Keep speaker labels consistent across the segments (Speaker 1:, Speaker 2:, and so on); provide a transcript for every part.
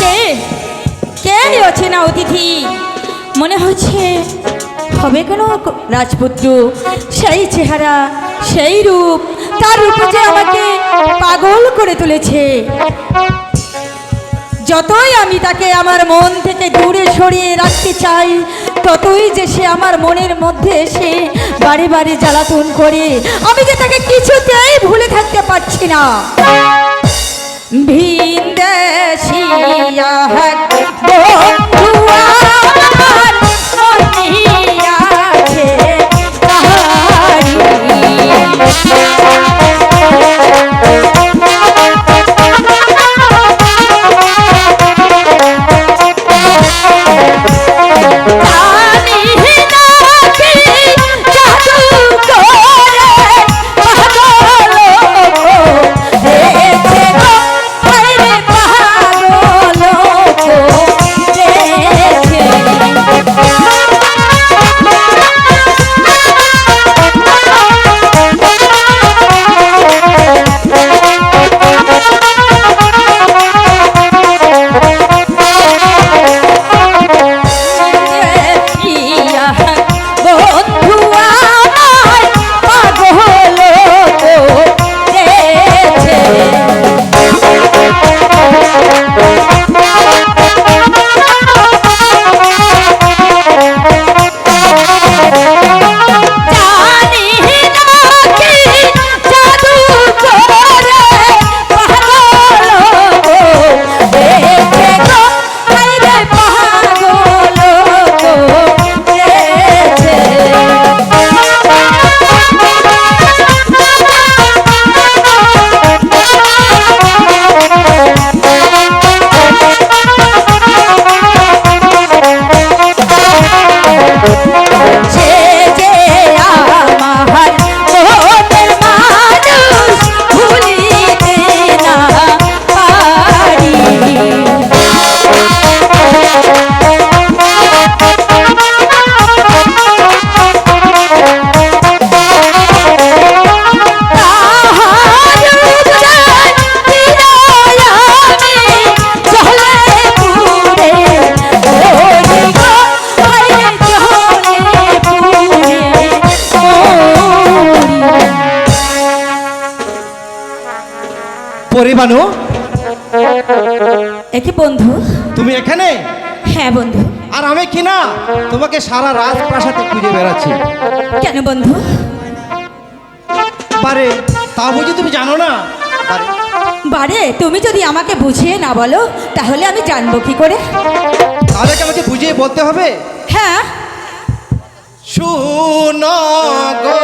Speaker 1: কে? কে আছে না অতিথি? মনে হচ্ছে হবে কোনো রাজপুত্র। সেই চেহারা, সেই রূপ, তার রূপে যে আমাকে পাগল করে তুলেছে। যতই আমি তাকে আমার মন থেকে দূরে সরিয়ে রাখতে চাই, ততই যে সে আমার মনের মধ্যে এসে বাড়ি বাড়ি জ্বালাতন করে। আমি যে তাকে কিছুতেই ভুলে থাকতে পারছি না। ভিনদেশিয়া
Speaker 2: পরিবানু
Speaker 1: একই বন্ধু।
Speaker 2: তুমি এখানে?
Speaker 1: হ্যাঁ বন্ধু।
Speaker 2: আর আমি কি না তোমাকে সারা রাজপ্রাসাদে খুঁজে বেড়াচ্ছি।
Speaker 1: কেন বন্ধু?
Speaker 2: বারে তা বুঝি তুমি জানো না? বারে
Speaker 1: তুমি যদি আমাকে বুঝিয়ে না বলো তাহলে আমি জানব কি করে?
Speaker 2: তাহলে কি আমাকে বুঝিয়ে বলতে হবে?
Speaker 1: হ্যাঁ।
Speaker 2: শুনো গো।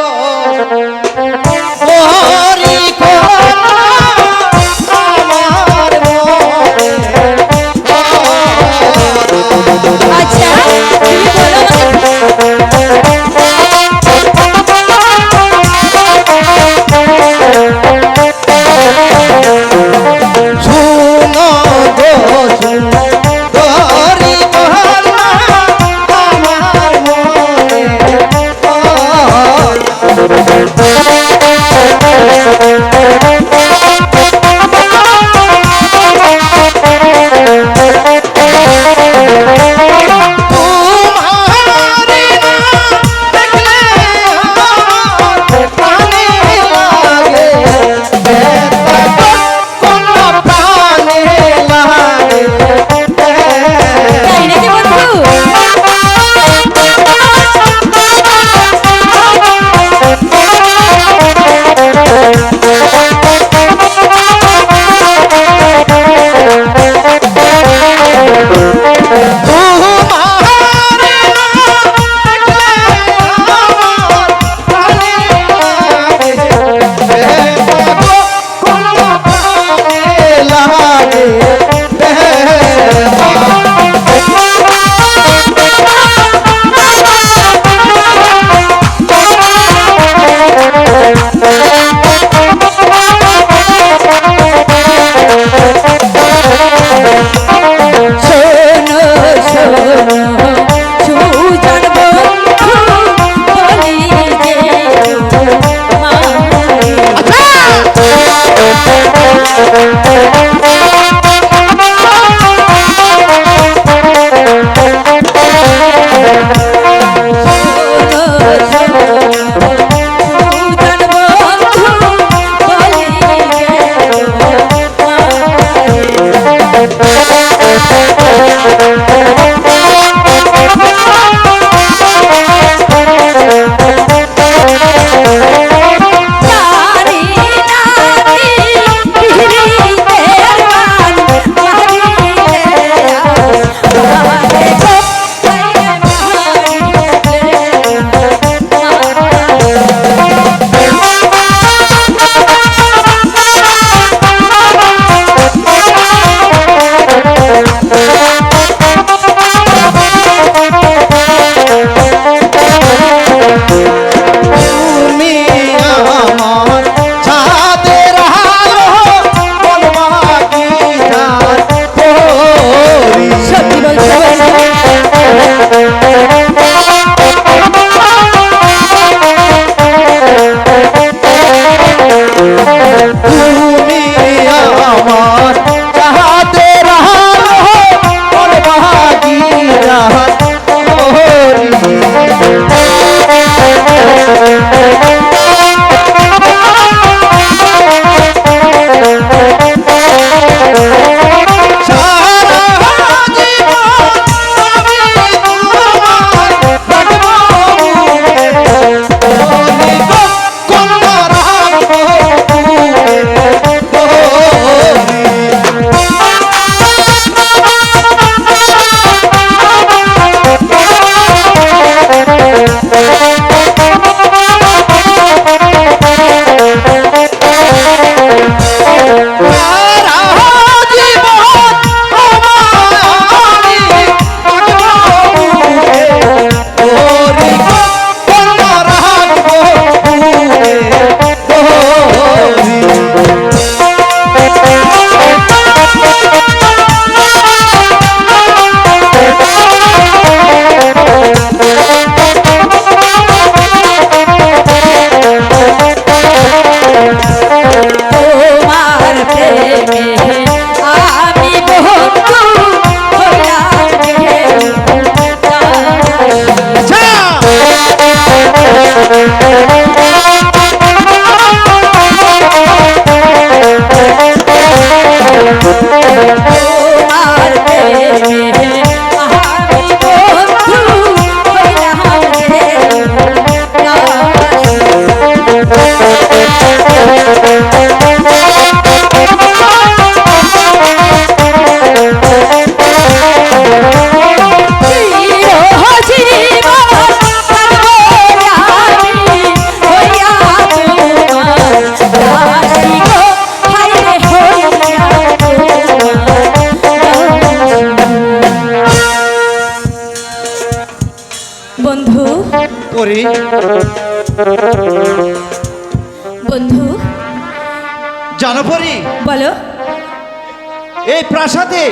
Speaker 2: এই প্রাসাদে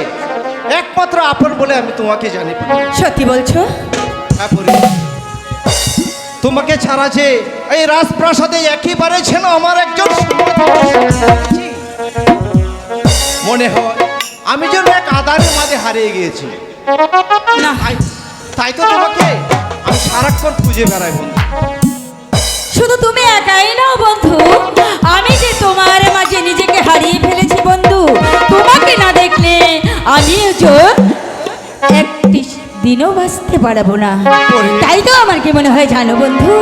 Speaker 2: একমাত্র আপন বলে আমি তোমাকে জানি।
Speaker 1: সত্যি বলছো?
Speaker 2: হ্যাঁ তোমাকে ছাড়া যে এই রাজপ্রাসাদে একেবারে ছিল আমার একজন মনে হয় আমি যেন এক আদারের মাঝে হারিয়ে গিয়েছি। তাই তাই তো তোমাকে আমি সারাক্ষণ খুঁজে বেড়াই বন্ধু।
Speaker 1: শুধু তুমি একাই নাও বন্ধু। আমি যে তোমার মাঝে নিজেকে হারিয়ে ফেলেছি বন্ধু, তোমাকে না দেখলে আমিও যে একটি দিনও বাঁচতে পারব না। তাই তো আমার কি মনে হয় জানো বন্ধু?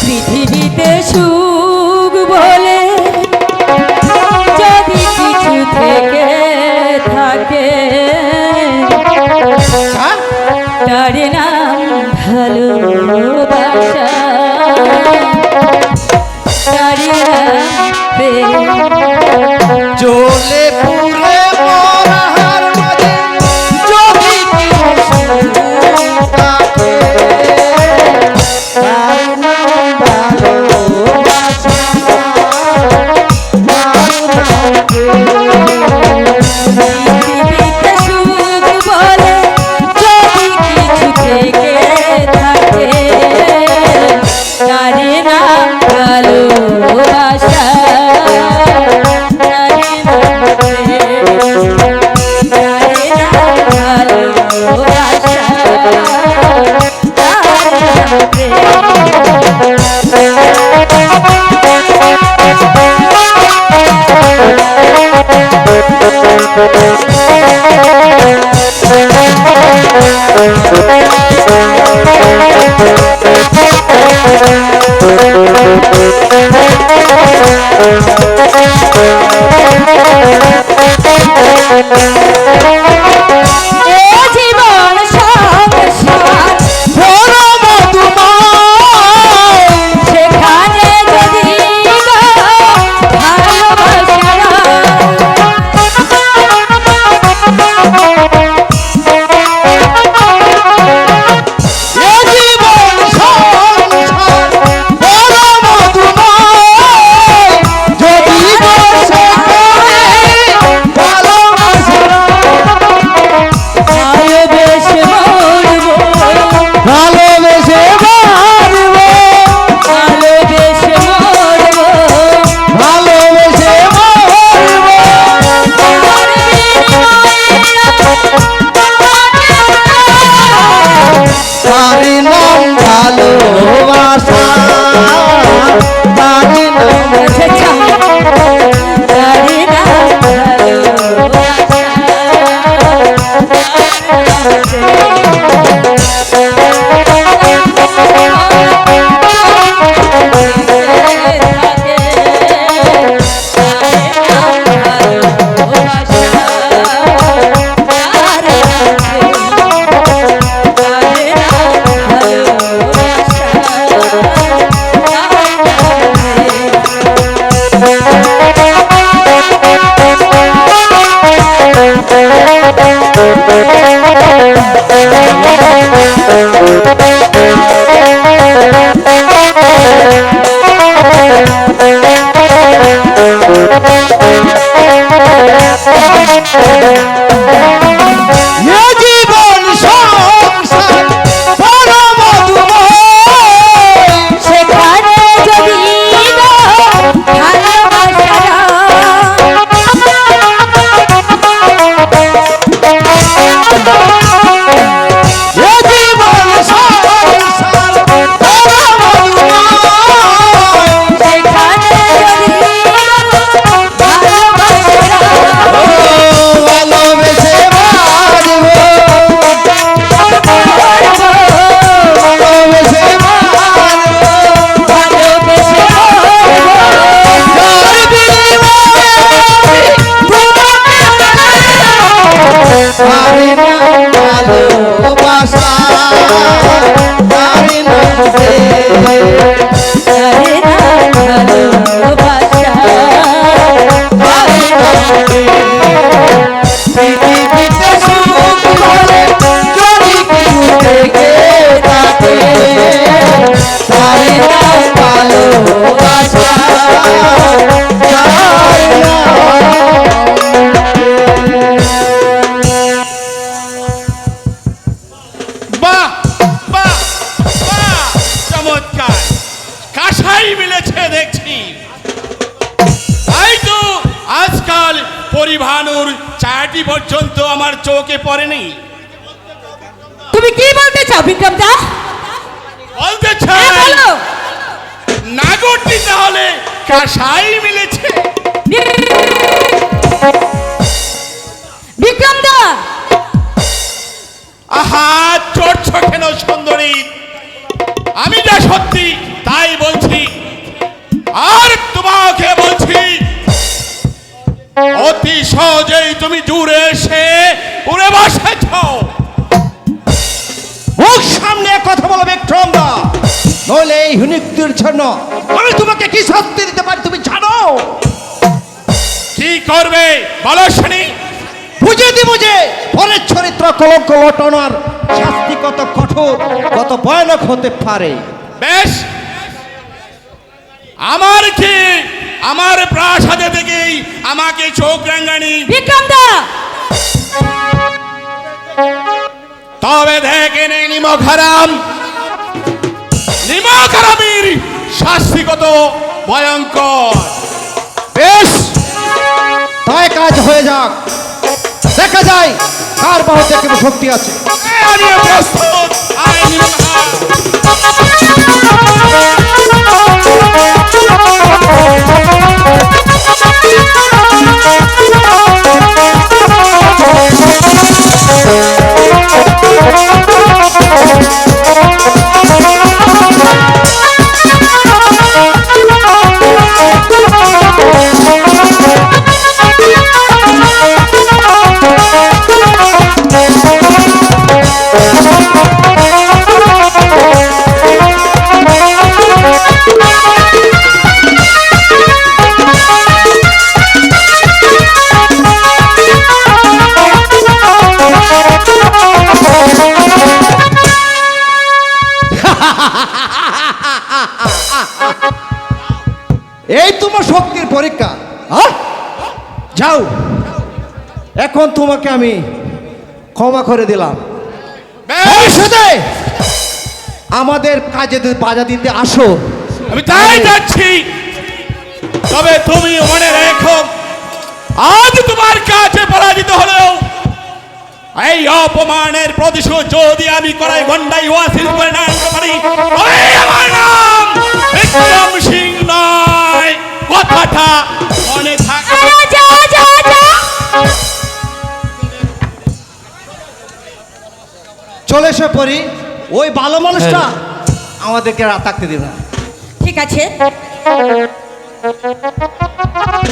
Speaker 1: পৃথিবীতে সুখ বলে যদি কিছু থেকে থাকে, তার নাম ভালোবাসা। তার এ
Speaker 3: Música চোখে পড়েনি
Speaker 1: তুমি কি বলতে চাও বিক্রম দা?
Speaker 3: বলতে
Speaker 1: হ্যাঁ
Speaker 3: চাই।
Speaker 1: বলো।
Speaker 3: নাগরটি তাহলে কাসাই মিলেছে।
Speaker 1: বিক্রম দা।
Speaker 3: আহা চড়ছ কেন সুন্দরী। আমি যা সত্যি তাই বলছি। আর তোমাকে বলছি অতি সহজেই তুমি দূরে এসে উড়ে বসেছ
Speaker 2: মুখ সামনে কথা বলো বিক্রম দা নইলে এই হুনিকটির জন্য আমি তোমাকে কি শাস্তি দিতে পারি তুমি জানো?
Speaker 3: কি করবে বলো শুনি।
Speaker 2: বুঝে দিব যে পরের চরিত্র কলঙ্ক লটনার শাস্তি কত কঠোর, কত ভয়ানক হতে পারে।
Speaker 3: বেশ। আমার কি আমার প্রাসাদে থেকেই আমাকে চোখ রাঙ্গানি
Speaker 1: বিক্রম দা
Speaker 3: তবে দেখে নেই নিমক হারাম নিমক হারামির শাস্তি কত ভয়ঙ্কর।
Speaker 2: বেশ তাই কাজ হয়ে যাক। দেখা যায় কার বাহু থেকে শক্তি আছে।
Speaker 3: আমি প্রস্তুত আয় নিমক হারাম। Thank you.
Speaker 2: এই তোমার শক্তির পরীক্ষা। যাও। এখন তোমাকে আমি ক্ষমা করে দিলাম। আমাদের কাজে বাধা দিতে আসো।
Speaker 3: আমি তাই যাচ্ছি। তবে তুমি মনে রেখো আজ তোমার কাছে পরাজিত হলেও এই অপমানের প্রতিশোধ যদি আমি করাই গন্ডাই ওয়াসিল করে না পারি আমার নাম বিক্রম সিং।
Speaker 2: এসে পড়ি ওই ভালো মানুষটা আমাদেরকে রাত থাকতে দিবে না।
Speaker 1: ঠিক আছে।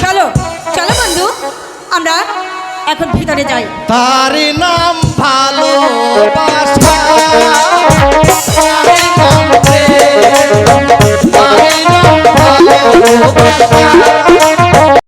Speaker 1: চলো চলো বন্ধু আমরা এখন ভিতরে যাই।
Speaker 2: তার নাম ভালোবাসা। তার নাম প্রেম, তার নাম ভালোবাসা।